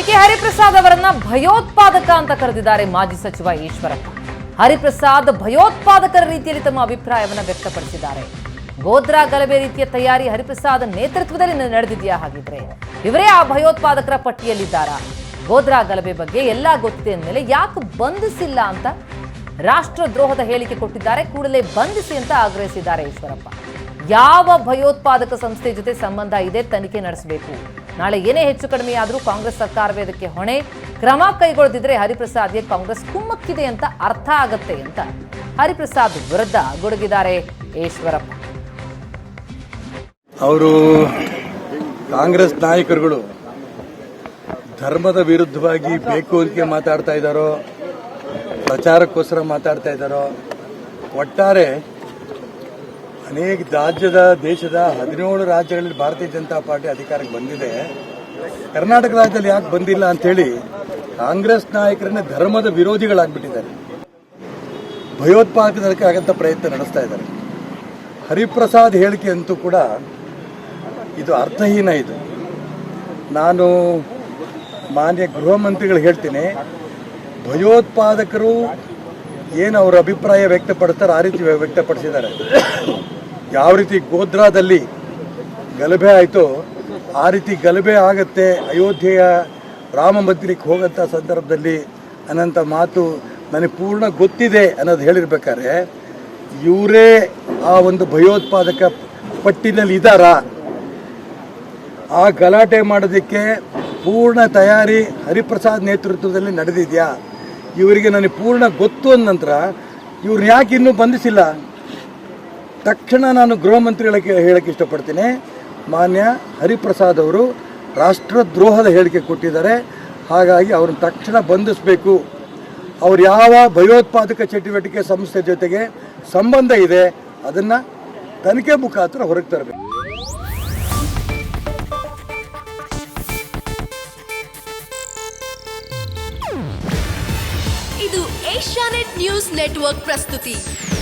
K K Hariprasad ಅವರನ್ನ ಭಯೋತ್ಪಾದಕ ಅಂತ ಕರೆದಿದ್ದಾರೆ ಮಾಜಿ ಸಚಿವ ಈಶ್ವರಪ್ಪ. ಹರಿಪ್ರಸಾದ್ ಭಯೋತ್ಪಾದಕರ ರೀತಿಯಲ್ಲಿ ತಮ್ಮ ಅಭಿಪ್ರಾಯವನ್ನು ವ್ಯಕ್ತಪಡಿಸಿದ್ದಾರೆ. ಗೋದ್ರಾ ಗಲಭೆ ರೀತಿಯ ತಯಾರಿ ಹರಿಪ್ರಸಾದ್ ನೇತೃತ್ವದಲ್ಲಿ ನಡೆದಿದೆಯಾ ಹಾಗಿದ್ರೆ ಇವರೇ ಆ ಭಯೋತ್ಪಾದಕರ ಪಟ್ಟಿಯಲ್ಲಿದ್ದಾರಾ? ಗೋದ್ರಾ ಗಲಭೆ ಬಗ್ಗೆ ಎಲ್ಲ ಗೊತ್ತಿದೆ ಅಂದಮೇಲೆ ಯಾಕೆ ಬಂಧಿಸಿಲ್ಲ ಅಂತ ರಾಷ್ಟ್ರದ್ರೋಹದ ಹೇಳಿಕೆ ಕೊಟ್ಟಿದ್ದಾರೆ, ಕೂಡಲೇ ಬಂಧಿಸಿ ಅಂತ ಆಗ್ರಹಿಸಿದ್ದಾರೆ ಈಶ್ವರಪ್ಪ. ಯಾವ ಭಯೋತ್ಪಾದಕ ಸಂಸ್ಥೆ ಜೊತೆ ಸಂಬಂಧ ಇದೆ ತನಿಖೆ ನಡೆಸಬೇಕು? ನಾಳೆ ಏನೇ ಹೆಚ್ಚು ಕಡಿಮೆ ಆದರೂ ಕಾಂಗ್ರೆಸ್ ಸರ್ಕಾರವೇ ಅದಕ್ಕೆ ಹೊಣೆ. ಕ್ರಮ ಕೈಗೊಳ್ಳದಿದ್ರೆ ಹರಿಪ್ರಸಾದ್ಗೆ ಕಾಂಗ್ರೆಸ್ ಕುಮ್ಮಕ್ಕಿದೆ ಅಂತ ಅರ್ಥ ಆಗುತ್ತೆ ಅಂತ ಹರಿಪ್ರಸಾದ್ ವಿರುದ್ಧ ಗುಡುಗಿದ್ದಾರೆ ಈಶ್ವರಪ್ಪ. ಅವರು ಕಾಂಗ್ರೆಸ್ ನಾಯಕರುಗಳು ಧರ್ಮದ ವಿರುದ್ಧವಾಗಿ ಬೇಕು ಅಂತ ಮಾತಾಡ್ತಾ ಇದ್ದಾರೋ, ಪ್ರಚಾರಕ್ಕೋಸ್ಕರ ಮಾತಾಡ್ತಾ ಇದ್ದಾರೋ, ಒಟ್ಟಾರೆ ಅನೇಕ ರಾಜ್ಯದ, ದೇಶದ ಹದಿನೇಳು ರಾಜ್ಯಗಳಲ್ಲಿ ಭಾರತೀಯ ಜನತಾ ಪಾರ್ಟಿ ಅಧಿಕಾರಕ್ಕೆ ಬಂದಿದೆ. ಕರ್ನಾಟಕ ರಾಜ್ಯದಲ್ಲಿ ಯಾಕೆ ಬಂದಿಲ್ಲ ಅಂತೇಳಿ ಕಾಂಗ್ರೆಸ್ ನಾಯಕರನ್ನೇ ಧರ್ಮದ ವಿರೋಧಿಗಳಾಗ್ಬಿಟ್ಟಿದ್ದಾರೆ. ಭಯೋತ್ಪಾದಕ ಆಗಂತ ಪ್ರಯತ್ನ ನಡೆಸ್ತಾ ಇದ್ದಾರೆ. ಹರಿಪ್ರಸಾದ್ ಹೇಳಿಕೆ ಅಂತೂ ಕೂಡ ಇದು ಅರ್ಥಹೀನ ಇದು. ನಾನು ಮಾನ್ಯ ಗೃಹ ಮಂತ್ರಿಗಳು ಹೇಳ್ತೀನಿ, ಭಯೋತ್ಪಾದಕರು ಏನು ಅವರ ಅಭಿಪ್ರಾಯ ವ್ಯಕ್ತಪಡ್ತಾರೆ ಆ ರೀತಿ ವ್ಯಕ್ತಪಡಿಸಿದ್ದಾರೆ. ಯಾವ ರೀತಿ ಗೋಧ್ರಾದಲ್ಲಿ ಗಲಭೆ ಆಯಿತು ಆ ರೀತಿ ಗಲಭೆ ಆಗತ್ತೆ ಅಯೋಧ್ಯೆಯ ರಾಮ ಮಂದಿರಕ್ಕೆ ಹೋಗಂಥ ಸಂದರ್ಭದಲ್ಲಿ ಅನ್ನೋಂಥ ಮಾತು ನನಗೆ ಪೂರ್ಣ ಗೊತ್ತಿದೆ ಅನ್ನೋದು ಹೇಳಿರ್ಬೇಕಾದ್ರೆ, ಇವರೇ ಆ ಒಂದು ಭಯೋತ್ಪಾದಕ ಪಟ್ಟಿನಲ್ಲಿ ಇದ್ದಾರಾ? ಆ ಗಲಾಟೆ ಮಾಡೋದಕ್ಕೆ ಪೂರ್ಣ ತಯಾರಿ ಹರಿಪ್ರಸಾದ್ ನೇತೃತ್ವದಲ್ಲಿ ನಡೆದಿದೆಯಾ? ಇವರಿಗೆ ನನಗೆ ಪೂರ್ಣ ಗೊತ್ತು ಅಂದ ನಂತರ ಇವ್ರನ್ನ ಯಾಕೆ ಇನ್ನೂ ಬಂಧಿಸಿಲ್ಲ? ತಕ್ಷಣ ನಾನು ಗೃಹ ಮಂತ್ರಿಗಳಿಗೆ ಹೇಳಕ್ಕೆ ಇಷ್ಟಪಡ್ತೀನಿ. ಮಾನ್ಯ ಹರಿಪ್ರಸಾದ್ ಅವರು ರಾಷ್ಟ್ರದ್ರೋಹದ ಹೇಳಿಕೆ ಕೊಟ್ಟಿದ್ದಾರೆ. ಹಾಗಾಗಿ ಅವ್ರನ್ನ ತಕ್ಷಣ ಬಂಧಿಸಬೇಕು. ಅವ್ರು ಯಾವ ಭಯೋತ್ಪಾದಕ ಚಟುವಟಿಕೆ ಸಂಸ್ಥೆ ಜೊತೆಗೆ ಸಂಬಂಧ ಇದೆ ಅದನ್ನು ತನಿಖೆ ಮುಖಾಂತರ ಹೊರಗೆ ತರಬೇಕು. ಇದು ಏಷ್ಯಾನೆಟ್ ನ್ಯೂಸ್ ನೆಟ್ವರ್ಕ್ ಪ್ರಸ್ತುತಿ.